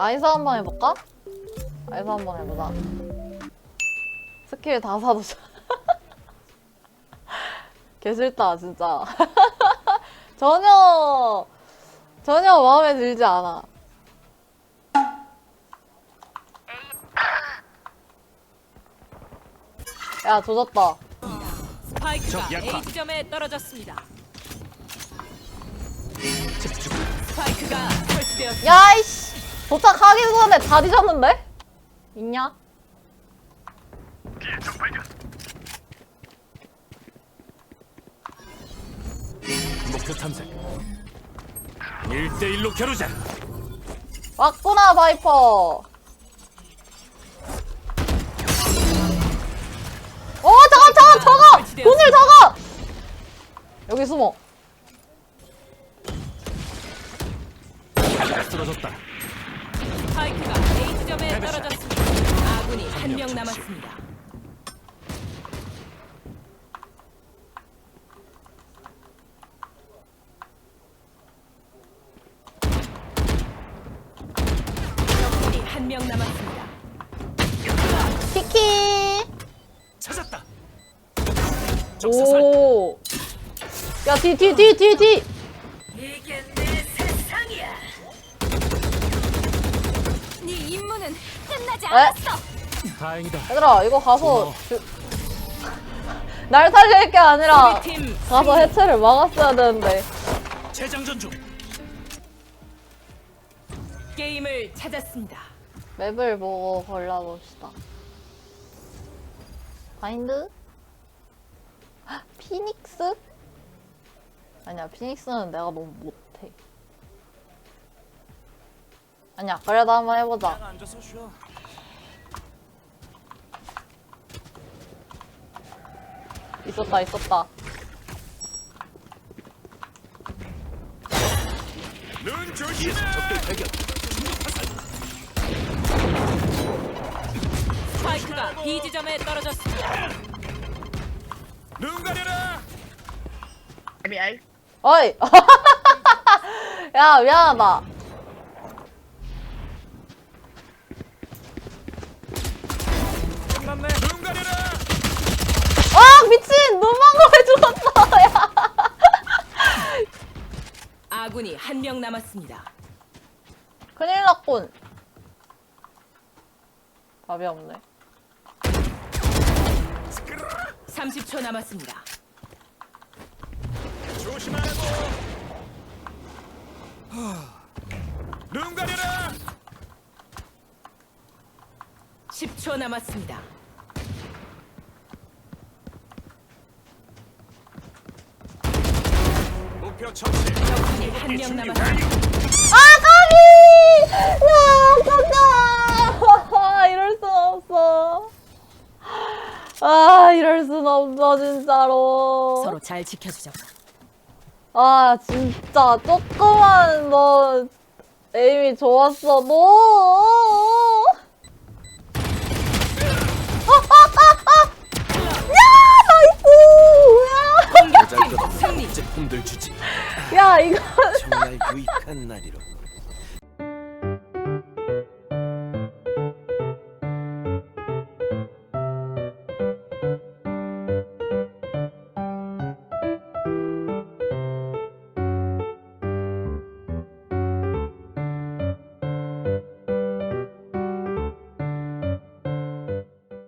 아이스 한 번 해볼까? 아이스 한 번 해보자. 스킬 다 사도 자- 개 싫다 진짜. 전혀 전혀 마음에 들지 않아. 야 조졌다. 스파이크가 적 약화. A 지점에 떨어졌습니다. 스파이크가 설치되었습니다. 야이씨 도착하기 전에 다 뒤졌는데? 있냐? 목표 탐색. 1대1로 겨루자. 왔구나 바이퍼 어 잠깐 잠깐 저거 돈을 저거 여기 숨어 쓰러졌다. 스파이크가 A 지점에 떨어졌습니다. 아군이 한 명 남았습니다. 적군이 한 명 남았습니다. 키키 찾았다. 적사살. 오 야 뒤 뒤 뒤 뒤 뒤 임무는 끝나지 에? 다행이다. 얘들아 이거 가서. 주... 날 살릴 게 아니라 팀 가서 해체를 막았어야 되는데 재장전 중. 게임을 찾았습니다. 맵을 보고 골라봅시다. 바인드? 헉, 피닉스? 아니야, 피닉스는 내가 너무 못해. 아니야, 그래도 한번 해보자. 앉아서 쉬어. 있었다, 있었다. 눈 조심해. 스파이크가 B 지점에 떨어졌습니다. 눈 가려라. 어이! 야, 미안하다. 아군이 한 명 남았습니다. 큰일 났군. 답이 없네. 30초 남았습니다. 조심하고. 눈 가려라. 10초 남았습니다. 목표 처치. 적군이 한 명 남았습니다. 아, 까비! 야, 어떡해! 이럴 순 없어. 아, 이럴 순 없어, 진짜로. 서로 잘 지켜주자고. 아, 진짜, 조그만, 너, 에임이 좋았어도. 유익한 날이로